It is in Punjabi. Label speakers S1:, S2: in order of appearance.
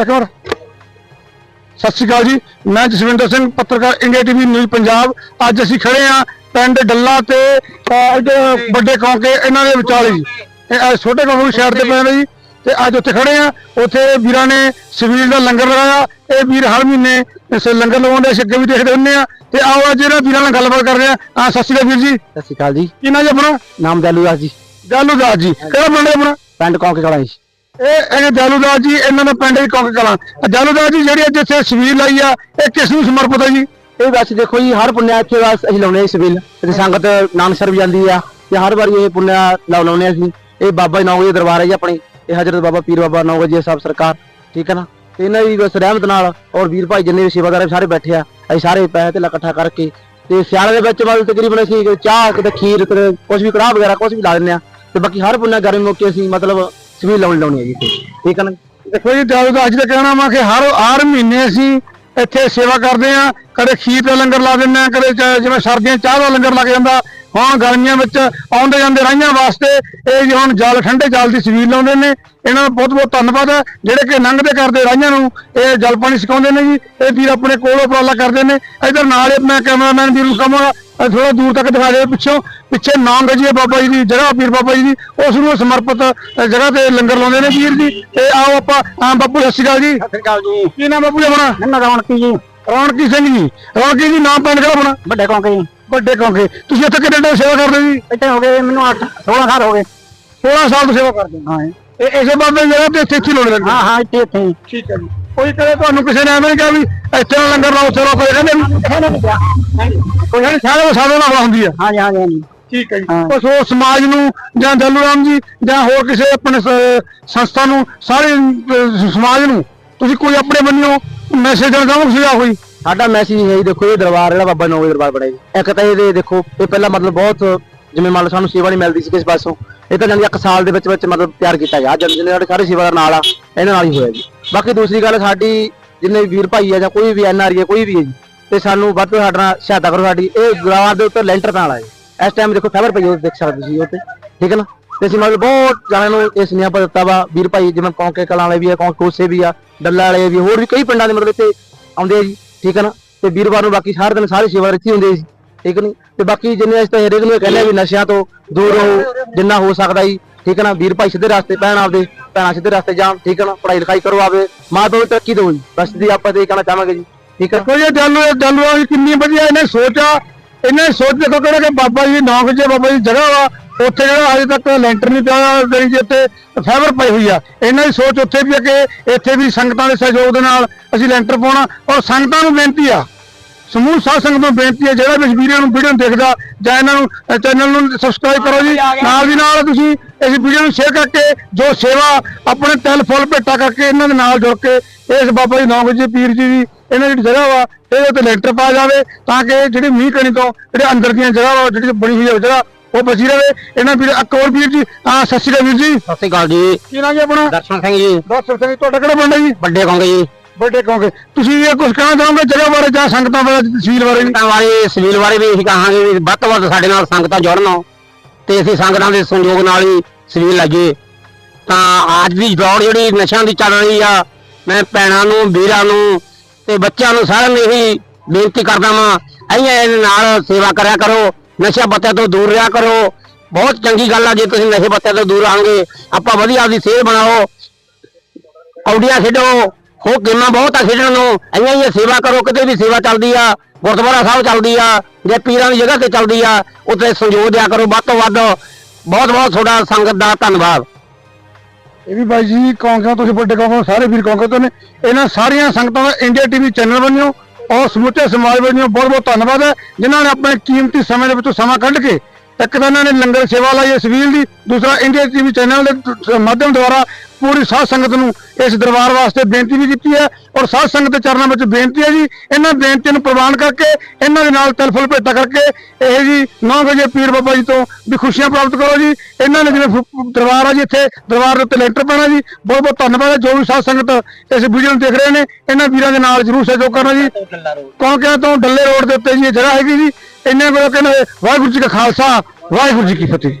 S1: ਇੱਕ ਸਤਿ ਸ਼੍ਰੀ ਅਕਾਲ ਜੀ ਮੈਂ ਜਸਵਿੰਦਰ ਸਿੰਘ ਪੱਤਰਕਾਰ ਇੰਡੀਆ ਟੀਵੀ ਨਿਊਜ਼ ਪੰਜਾਬ। ਅੱਜ ਅਸੀਂ ਖੜੇ ਆ ਪਿੰਡ ਡੱਲਾ ਤੇ ਇੱਧਰ ਵੱਡੇ ਕੌਂਕੇ ਇਹਨਾਂ ਦੇ ਵਿਚਾਲੇ ਜੀ। ਇਹ ਛੋਟੇ ਕੌਂਕੇ ਦੀ ਸਾਈਡ ਤੇ ਪੈਂਦਾ ਜੀ। ਤੇ ਅੱਜ ਉੱਥੇ ਖੜੇ ਆ ਉੱਥੇ ਵੀਰਾਂ ਨੇ ਸਵੀਲ ਦਾ ਲੰਗਰ ਲਗਾਇਆ। ਇਹ ਵੀਰ ਹਰ ਮਹੀਨੇ ਇਸ ਲੰਗਰ ਲਗਾਉਂਦੇ ਅਸੀਂ ਅੱਗੇ ਵੀ ਦੇਖਦੇ ਹੁੰਦੇ ਆ ਤੇ ਆਓ ਅੱਜ ਇਹਨਾਂ ਵੀਰਾਂ ਨਾਲ ਗੱਲਬਾਤ ਕਰਦੇ ਆ ਆ ਸਤਿ ਸ਼੍ਰੀ ਅਕਾਲ ਵੀਰ ਜੀ।
S2: ਸਤਿ ਸ਼੍ਰੀ ਅਕਾਲ ਜੀ।
S1: ਕੀ ਨਾਂ ਜੀ ਆਪਣਾ?
S2: ਨਾਮ ਦੈਲੂਦਾਸ ਜੀ।
S1: ਜਾਲੂ ਦਾਸ ਜੀ। ਕਿਹੜਾ ਪਿੰਡ ਆਪਣਾ?
S2: ਪਿੰਡ ਕੌਂਕੇ ਕਲਾਂ ਜੀ।
S1: ਇਹ ਇਹ ਜਾਲੂਦਾਸ ਜੀ ਇਹਨਾਂ ਦਾ ਪਿੰਡ ਹੀ ਕੌਂਕ ਕਲਾਂ ਜਾਲੂਦਾਸ ਜੀ ਜਿਹੜੀ ਅੱਜ ਇੱਥੇ ਸਵੀਲ ਲਾਈ ਆ ਇਹ ਕਿਸ ਨੂੰ ਸਮਰਪਿਤ ਹੈ ਜੀ?
S2: ਇਹ ਬਸ ਦੇਖੋ ਜੀ ਹਰ ਪੁੰਨਿਆ ਇੱਥੇ ਬਸ ਅਸੀਂ ਲਾਉਨੇ ਸਬੀਲ ਤੇ ਸੰਗਤ ਨਾਨਸਰ ਵੀ ਜਾਂਦੀ ਆ ਤੇ ਹਰ ਵਾਰੀ ਇਹ ਪੁੰਨਿਆ ਲਾ ਲਾਉਨੇ ਅਸੀਂ। ਇਹ ਬਾਬਾ ਨੌ ਵਜੇ ਦਰਬਾਰ ਹੈ ਜੀ ਆਪਣੀ। ਇਹ ਹਜ਼ਰਤ ਬਾਬਾ ਪੀਰ ਬਾਬਾ ਨੌ ਵਜੇ ਸਾਹਿਬ ਸਰਕਾਰ ਠੀਕ ਹੈ ਨਾ? ਤੇ ਇਹਨਾਂ ਦੀ ਬਸ ਰਹਿਮਤ ਨਾਲ ਔਰ ਵੀਰ ਭਾਈ ਜਿੰਨੇ ਵੀ ਸੇਵਾਦਾਰ ਆ, ਸਾਰੇ ਬੈਠੇ ਆ। ਅਸੀਂ ਸਾਰੇ ਪੈਸੇ ਤੇ ਇਕੱਠਾ ਕਰਕੇ ਤੇ ਸਿਆਲ ਦੇ ਵਿੱਚ ਮਤਲਬ ਤਕਰੀਬਨ ਅਸੀਂ ਚਾਹ ਕਿਤੇ ਖੀਰ ਕਿਤੇ ਕੁਝ ਵੀ ਕੜਾਹ ਵਗੈਰਾ ਕੁਝ ਵੀ ਲਾ ਦਿੰਦੇ ਆ ਤੇ ਬਾਕੀ ਹਰ ਪੁੰਨਿਆ ਗਰਮੀ ਮੌਕੇ ਅਸੀਂ ਮਤਲਬ ਸਬੀਲ ਲਾਉਣੀ ਲਾਉਣੀ ਹੈ ਜੀ ਠੀਕ ਹੈ ਨਾ?
S1: ਦੇਖੋ ਜੀ ਜਾਲੂਦਾਸ ਜੀ ਦਾ ਕਹਿਣਾ ਵਾ ਕਿ ਹਰ ਹਰ ਮਹੀਨੇ ਅਸੀਂ ਇੱਥੇ ਸੇਵਾ ਕਰਦੇ ਆ ਕਦੇ ਖੀਰ ਦਾ ਲੰਗਰ ਲਾ ਦਿੰਦੇ ਆ ਕਦੇ ਜਿਵੇਂ ਸਰਦੀਆਂ ਚਾਹ ਦਾ ਲੰਗਰ ਲੱਗ ਜਾਂਦਾ ਹੁਣ ਗਰਮੀਆਂ ਵਿੱਚ ਆਉਂਦੇ ਜਾਂਦੇ ਰਾਈਆਂ ਵਾਸਤੇ ਇਹ ਜੀ ਹੁਣ ਜਲ ਠੰਡੇ ਜਲ ਦੀ ਸਵੀਲ ਲਾਉਂਦੇ ਨੇ। ਇਹਨਾਂ ਦਾ ਬਹੁਤ ਬਹੁਤ ਧੰਨਵਾਦ ਹੈ। ਜਿਹੜੇ ਕਿ ਲੰਘਦੇ ਕਰਦੇ ਰਾਈਆਂ ਨੂੰ ਇਹ ਜਲ ਪਾਣੀ ਸਿਖਾਉਂਦੇ ਨੇ ਜੀ। ਇਹ ਵੀਰ ਆਪਣੇ ਕੋਲ ਉਪਰਾਲਾ ਕਰਦੇ ਨੇ। ਇਧਰ ਨਾਲ ਹੀ ਮੈਂ ਕੈਮਰਾਮੈਨ ਵੀਰ ਨੂੰ ਕਹਾਂਗਾ ਥੋੜਾ ਦੂਰ ਤੱਕ ਦਿਖਾ ਦੇ ਪਿੱਛੋਂ। ਪਿੱਛੇ ਨਾਮ ਗਜੀਏ ਬਾਬਾ ਜੀ ਦੀ ਜਗ੍ਹਾ ਪੀਰ ਬਾਬਾ ਜੀ ਦੀ। ਉਸ ਨੂੰ ਸਮਰਪਿਤ ਜਗ੍ਹਾ ਤੇ ਲੰਗਰ ਲਾਉਂਦੇ ਨੇ ਵੀਰ ਜੀ। ਤੇ ਆਓ ਆਪਾਂ ਆਮ ਬਾਪੂ ਸਤਿ ਸ਼੍ਰੀ ਅਕਾਲ ਜੀ।
S2: ਸਤਿ ਸ਼੍ਰੀ ਅਕਾਲ ਜੀ।
S1: ਕੀ ਨਾਮ ਬਾਪੂ ਜੀ ਆਪਣਾ?
S2: ਨੰਨਾ ਰੌਣਕੀ ਜੀ।
S1: ਰੌਣਕੀ ਸਿੰਘ ਜੀ। ਰੌਣਕੀ ਜੀ ਨਾਮ ਪਿੰਡ ਕਿਹੜਾ ਆਪਣਾ?
S2: ਵੱਡੇ ਕੌਂਕੇ ਜੀ।
S1: ਵੱਡੇ ਕੌਂਕੇ ਤੁਸੀਂ ਇੱਥੇ ਕਿੰਨੇ ਟਾਈਮ ਸੇਵਾ ਕਰਦੇ ਜੀ
S2: ਇੱਥੇ ਹੋ ਗਏ ਮੈਨੂੰ 8 16 ਸਾਲ ਹੋ ਗਏ।
S1: 16 ਸਾਲ ਤੋਂ ਸੇਵਾ ਕਰਦੇ
S2: ਹਾਂ?
S1: ਇਹ ਇਸੇ ਬਾਬੇ ਜਗ੍ਹਾ ਤੇ ਇੱਥੇ ਇੱਥੇ ਲਾਉਣੇ ਲੱਗੇ
S2: ਹਾਂ? ਹਾਂ ਇੱਥੇ ਇੱਥੇ ਹੀ।
S1: ਠੀਕ ਹੈ ਜੀ। ਕੋਈ ਕਦੇ ਤੁਹਾਨੂੰ ਕਿਸੇ ਨੇ ਐਵੇਂ ਨਹੀਂ ਕਿਹਾ ਵੀ ਇੱਥੇ ਲੰਗਰ ਲਾਓ ਲਾਓ ਕੋਈ ਕਹਿੰਦੇ ਕੋਈ ਕਹਿੰਦੇ ਸਾਰੇ ਦਾ ਸਾਧਨ ਨਾਲ ਹੁੰਦੀ ਆ।
S2: ਹਾਂਜੀ ਹਾਂਜੀ ਹਾਂਜੀ
S1: ਠੀਕ ਹੈ ਜੀ।
S2: ਹਾਂ।
S1: ਬਸ ਉਹ ਸਮਾਜ ਨੂੰ ਜਾਂ ਦਲੂ ਰਾਮ ਜੀ ਜਾਂ ਹੋਰ ਕਿਸੇ ਆਪਣੇ ਸੰਸਥਾ ਨੂੰ ਸਾਰੇ ਸਮਾਜ ਨੂੰ ਤੁਸੀਂ ਕੋਈ ਆਪਣੇ ਬੰਨਿਓ ਮੈਸੇਜ ਦੇਣਾ ਚਾਹੋ ਸੁਝਾਅ ਕੋਈ?
S2: ਸਾਡਾ ਮੈਸੇਜ ਹੈ ਜੀ, ਦੇਖੋ ਇਹ ਦਰਬਾਰ ਜਿਹੜਾ ਬਾਬਾ ਨੌਵੇਂ ਦਰਬਾਰ ਬਣਿਆ ਜੀ। ਇੱਕ ਤਾਂ ਇਹਦੇ ਦੇਖੋ, ਇਹ ਪਹਿਲਾਂ ਮਤਲਬ ਬਹੁਤ ਜਿਵੇਂ ਮੰਨ ਲਓ ਸਾਨੂੰ ਸੇਵਾ ਨਹੀਂ ਮਿਲਦੀ ਸੀ ਕਿਸੇ ਪਾਸੋਂ। ਇਹ ਤਾਂ ਜਾਨੀ ਇੱਕ ਸਾਲ ਦੇ ਵਿੱਚ ਵਿੱਚ ਮਤਲਬ ਤਿਆਰ ਕੀਤਾ ਗਿਆ। ਜਦ ਜਿੰਨੇ ਸਾਡੇ ਸਾਰੇ ਸੇਵਾਦਾਰ ਨਾਲ ਆ, ਇਹਨਾਂ ਨਾਲ ਹੀ ਹੋਇਆ ਜੀ। ਬਾਕੀ ਦੂਸਰੀ ਗੱਲ, ਸਾਡੀ ਜਿੰਨੇ ਵੀਰ ਭਾਈ ਆ ਜਾਂ ਕੋਈ ਵੀ ਐਨ ਆਰ ਹੈ ਕੋਈ ਵੀ ਹੈ ਜੀ, ਤੇ ਸਾਨੂੰ ਵੱਧ ਤੋਂ ਵੱਧ ਸਾਡਾ ਨਾਲ ਸਹਾਇਤਾ ਕਰੋ ਸਾਡੀ। ਇਹ ਦਰਬਾਰ ਦੇ ਉੱਤੇ ਲੈਂਟਰ ਪੈਣ ਵਾਲਾ ਹੈ ਇਸ ਟਾਈਮ ਦੇਖੋ ਫਾਈਬਰ ਪਈ ਉਹ ਦੇਖ ਸਕਦੇ ਸੀ ਉੱਤੇ। ਠੀਕ ਹੈ ਨਾ? ਤੇ ਅਸੀਂ ਮਤਲਬ ਬਹੁਤ ਜਾਣਿਆਂ ਨੂੰ ਇਸ ਸੁਨੇਹਾ ਪਾ ਦਿੱਤਾ ਵਾ, ਵੀਰ ਭਾਈ ਜਿਵੇਂ ਕੌਂਕੇ ਕਲਾਂ ਵਾਲੇ ਵੀ ਆ ਕੌਂਕੇ ਕੋਸੇ ਵੀ ਆ, ਡੱਲਾ ਵਾਲੇ ਵੀ ਹੋਰ ਵੀ ਕਈ ਪਿੰਡਾਂ ਦੇ ਮਤਲਬ ਇੱਥੇ ਆਉਂਦੇ ਆ ਜੀ। ਠੀਕ ਹੈ ਨਾ? ਤੇ ਵੀਰਵਾਰ ਨੂੰ ਬਾਕੀ ਸਾਰੇ ਦਿਨ ਸਾਰੇ ਸੇਵਾ ਇੱਥੇ ਹੁੰਦੀ ਸੀ, ਠੀਕ ਨਹੀਂ ਤੇ ਬਾਕੀ ਜਿੰਨੇ ਅਸੀਂ ਤਾਂ ਹਰੇਕ ਨੂੰ ਇਹ ਕਹਿੰਦੇ ਆ ਵੀ ਨਸ਼ਿਆਂ ਤੋਂ ਦੂਰ ਰਹੋ, ਜਿੰਨਾ ਹੋ ਸਕਦਾ ਜੀ, ਠੀਕ ਹੈ ਨਾ? ਵੀਰ ਭਾਈ ਸਿੱਧੇ ਰਸਤੇ ਪੈਣ ਆਪਦੇ, ਭੈਣਾਂ ਸਿੱਧੇ ਰਸਤੇ ਜਾਣ, ਠੀਕ ਹੈ ਨਾ? ਪੜ੍ਹਾਈ ਲਿਖਾਈ ਕਰੋ ਆਵੇ ਮਾਂ ਪਿਓ ਨੂੰ ਤਰੱਕੀ ਦਿਓ ਜੀ, ਬਸ ਦੀ ਆਪਾਂ ਤੇ ਇਹ ਕਹਿਣਾ ਚਾਹਾਂਗੇ ਜੀ, ਠੀਕ ਹੈ
S1: ਕੋਈ ਇਹ ਦਲੂ ਦਲੂ ਰਾਮ ਜੀ ਕਿੰਨੀ ਵਧੀਆ ਇਹਨੇ ਸੋਚਾ ਇਹਨੇ ਸੋਚ ਦੇਖੋ ਕਿਹੜਾ ਕਿ ਬਾਬਾ ਜੀ ਨੌ ਵਜੇ ਬਾਬਾ ਜੀ ਜਗ੍ਹਾ ਵਾ ਉੱਥੇ ਜਿਹੜਾ ਅਜੇ ਤੱਕ ਲੈਂਟਰ ਨਹੀਂ ਪਿਆ ਜਿਹੜੀ ਜੀ ਉੱਤੇ ਫਾਈਬਰ ਪਈ ਹੋਈ ਆ। ਇਹਨਾਂ ਦੀ ਸੋਚ ਉੱਥੇ ਵੀ ਆ ਕਿ ਇੱਥੇ ਵੀ ਸੰਗਤਾਂ ਦੇ ਸਹਿਯੋਗ ਦੇ ਨਾਲ ਅਸੀਂ ਲੈਂਟਰ ਪਾਉਣਾ। ਔਰ ਸੰਗਤਾਂ ਨੂੰ ਬੇਨਤੀ ਆ, ਸਮੂਹ ਸਾਧ ਸੰਗਤ ਨੂੰ ਬੇਨਤੀ ਹੈ ਜਿਹੜਾ ਵੀ ਇਸ ਵੀਡੀਓ ਨੂੰ ਵੀਡੀਓ ਨੂੰ ਦੇਖਦਾ, ਜਾਂ ਇਹਨਾਂ ਨੂੰ ਚੈਨਲ ਨੂੰ ਸਬਸਕ੍ਰਾਈਬ ਕਰੋ ਜੀ। ਨਾਲ ਦੀ ਨਾਲ ਤੁਸੀਂ ਇਸ ਵੀਡੀਓ ਨੂੰ ਸ਼ੇਅਰ ਕਰਕੇ, ਜੋ ਸੇਵਾ ਆਪਣੇ ਤਿਲ ਫੁੱਲ ਭੇਟਾ ਕਰਕੇ ਇਹਨਾਂ ਦੇ ਨਾਲ ਜੁੜ ਕੇ, ਇਸ ਬਾਬਾ ਜੀ ਨੌ ਜੀ, ਪੀਰ ਜੀ ਦੀ ਇਹਨਾਂ ਦੀ ਜਿਹੜੀ ਜਗ੍ਹਾ ਵਾ, ਇਹਦੇ ਉੱਤੇ ਲੈਂਟਰ ਪਾ ਜਾਵੇ, ਤਾਂ ਕਿ ਜਿਹੜੀ ਮੀਂਹ ਕਣੀ ਤੋਂ, ਜਿਹੜੇ ਅੰਦਰ ਦੀਆਂ ਜਗ੍ਹਾ ਵਾ, ਜਿਹੜੀ ਬਣੀ ਹੋਈ ਹੈ ਜਗ੍ਹਾ ਉਹ ਬਚੀ ਰਵੇ ਇਹਨਾਂ ਵੀਰ ਇੱਕ ਹੋਰ ਵੀਰ ਜੀ ਆ ਸਤਿ ਸ਼੍ਰੀ ਅਕਾਲ ਵੀਰ ਜੀ।
S2: ਸਤਿ ਸ਼੍ਰੀ ਅਕਾਲ ਜੀ।
S1: ਕੀ ਨਾਮ ਜੀ ਆਪਣਾ?
S2: ਦਰਸ਼ਨ ਸਿੰਘ ਜੀ।
S1: ਦੱਸ ਸਿੰਘ ਤੁਹਾਡਾ ਕਿਹੜਾ ਪਿੰਡ ਹੈ ਜੀ?
S2: ਵੱਡੇ ਕੌਂਕੇ ਜੀ।
S1: ਵੱਡੇ ਕਹੋਗੇ ਤੁਸੀਂ ਇਹ ਕੁਝ ਕਹਿਣਾ ਚਾਹੋਗੇ ਜਗ੍ਹਾ ਬਾਰੇ ਜਾਂ ਸੰਗਤਾਂ ਬਾਰੇ ਤਸਵੀਰ ਬਾਰੇ
S2: ਸੰਗਤਾਂ ਬਾਰੇ ਸਵੀਲ ਬਾਰੇ ਵੀ ਅਸੀਂ ਕਹਾਂਗੇ ਵੀ ਵੱਧ ਤੋਂ ਵੱਧ ਸਾਡੇ ਨਾਲ ਸੰਗਤਾਂ ਜੁੜਨ। ਤੇ ਅਸੀਂ ਸੰਗਤਾਂ ਦੇ ਸੰਯੋਗ ਨਾਲ ਹੀ ਸਵੀਲ ਲਾਈਏ। ਤਾਂ ਅੱਜ ਦੀ ਦੌੜ ਜਿਹੜੀ ਨਸ਼ਿਆਂ ਦੀ ਚੱਲ ਰਹੀ ਆ ਮੈਂ ਭੈਣਾਂ ਨੂੰ ਵੀਰਾਂ ਨੂੰ ਤੇ ਬੱਚਿਆਂ ਨੂੰ ਸਾਰਿਆਂ ਨੂੰ ਇਹੀ ਬੇਨਤੀ ਕਰਦਾ ਵਾਂ ਅਈਆਂ ਇਹਦੇ ਨਾਲ ਸੇਵਾ ਕਰਿਆ ਕਰੋ।
S3: ਨਸ਼ਾ ਪੱਤਿਆਂ ਤੋਂ ਦੂਰ ਰਿਹਾ ਕਰੋ। ਬਹੁਤ ਚੰਗੀ ਗੱਲ ਆ, ਜੇ ਤੁਸੀਂ ਨਸ਼ੇ ਪੱਤਿਆਂ ਤੋਂ ਦੂਰ ਆਂਗੇ ਆਪਾਂ ਵਧੀਆ ਆਪਦੀ ਸਿਹਤ ਬਣਾਓ। ਕੌਡੀਆਂ ਖੇਡੋ ਹੋ ਗੇਮਾਂ ਬਹੁਤ ਆ ਖੇਡਣ ਨੂੰ। ਇੰਨੀਆਂ ਹੀ ਸੇਵਾ ਕਰੋ, ਕਿਤੇ ਵੀ ਸੇਵਾ ਚੱਲਦੀ ਆ, ਗੁਰਦੁਆਰਾ ਸਾਹਿਬ ਚੱਲਦੀ ਆ, ਜੇ ਪੀਰਾਂ ਦੀ ਜਗ੍ਹਾ ਤੇ ਚੱਲਦੀ ਆ, ਉੱਥੇ ਸੰਯੋਗ ਦਿਆ ਕਰੋ ਵੱਧ ਤੋਂ ਵੱਧ। ਬਹੁਤ ਬਹੁਤ ਤੁਹਾਡਾ ਸੰਗਤ ਦਾ ਧੰਨਵਾਦ।
S1: ਇਹ ਵੀ ਬਾਈ ਜੀ ਕੌਂਕਾਂ ਤੁਸੀਂ ਵੱਡੇ ਕੌਂਕਾਂ ਸਾਰੇ ਵੀਰ ਕੌਂਕਾਂ ਤੋਂ ਨੇ। ਇਹਨਾਂ ਸਾਰੀਆਂ ਸੰਗਤਾਂ ਦਾ ਇੰਡੀਆ ਟੀਵੀ ਚੈਨਲ ਬਣਿਓ। ਔਰ ਸਮੁੱਚੇ ਸਮਾਜ ਬਣਿਓ ਬਹੁਤ ਬਹੁਤ ਧੰਨਵਾਦ ਹੈ। ਜਿਨ੍ਹਾਂ ਨੇ ਆਪਣੇ ਕੀਮਤੀ ਸਮੇਂ ਦੇ ਵਿੱਚੋਂ ਸਮਾਂ ਕੱਢ ਕੇ ਇੱਕ ਤਾਂ ਇਹਨਾਂ ਨੇ ਲੰਗਰ ਸੇਵਾ ਲਈ ਇਸ ਵੀਲ ਦੀ, ਦੂਸਰਾ ਇੰਡੀਆ ਟੀਵੀ ਚੈਨਲ ਦੇ ਮਾਧਿਅਮ ਦੁਆਰਾ ਪੂਰੀ ਸਾਧ ਸੰਗਤ ਨੂੰ ਇਸ ਦਰਬਾਰ ਵਾਸਤੇ ਬੇਨਤੀ ਵੀ ਕੀਤੀ ਹੈ ਔਰ ਸਾਧ ਸੰਗਤ ਦੇ ਚਰਨਾਂ ਵਿੱਚ ਬੇਨਤੀ ਹੈ ਜੀ, ਇਹਨਾਂ ਬੇਨਤੀਆਂ ਨੂੰ ਪ੍ਰਵਾਨ ਕਰਕੇ, ਇਹਨਾਂ ਦੇ ਨਾਲ ਤਿਲ ਫੁੱਲ ਭੇਟਾ ਕਰਕੇ, ਇਹ ਜੀ 9 ਵਜੇ ਪੀਰ ਬਾਬਾ ਜੀ ਤੋਂ ਵੀ ਖੁਸ਼ੀਆਂ ਪ੍ਰਾਪਤ ਕਰੋ ਜੀ। ਇਹਨਾਂ ਨੇ ਜਿਵੇਂ ਦਰਬਾਰ ਆ ਜੀ ਇੱਥੇ, ਦਰਬਾਰ ਦੇ ਉੱਤੇ ਲੈਂਟਰ ਪੈਣਾ ਜੀ। ਬਹੁਤ ਬਹੁਤ ਧੰਨਵਾਦ ਹੈ, ਜੋ ਵੀ ਸਾਧ ਸੰਗਤ ਇਸ ਵੀਡੀਓ ਨੂੰ ਦੇਖ ਰਹੇ ਨੇ, ਇਹਨਾਂ ਵੀਰਾਂ ਦੇ ਨਾਲ ਜਰੂਰ ਸਹਿਯੋਗ ਕਰਨਾ ਜੀ। ਕੌਂਕਿਆਂ ਤੋਂ ਡੱਲੇ ਰੋਡ ਦੇ ਉੱਤੇ ਜੀ, ਇਹ ਜਗ੍ਹਾ ਹੈਗੀ ਜੀ। ਇੰਨੇ ਕੋਲ ਕਹਿੰਦੇ ਵਾਹਿਗੁਰੂ ਜੀ ਕਾ ਖਾਲਸਾ, ਵਾਹਿਗੁਰੂ ਜੀ ਕੀ ਫਤਿਹ।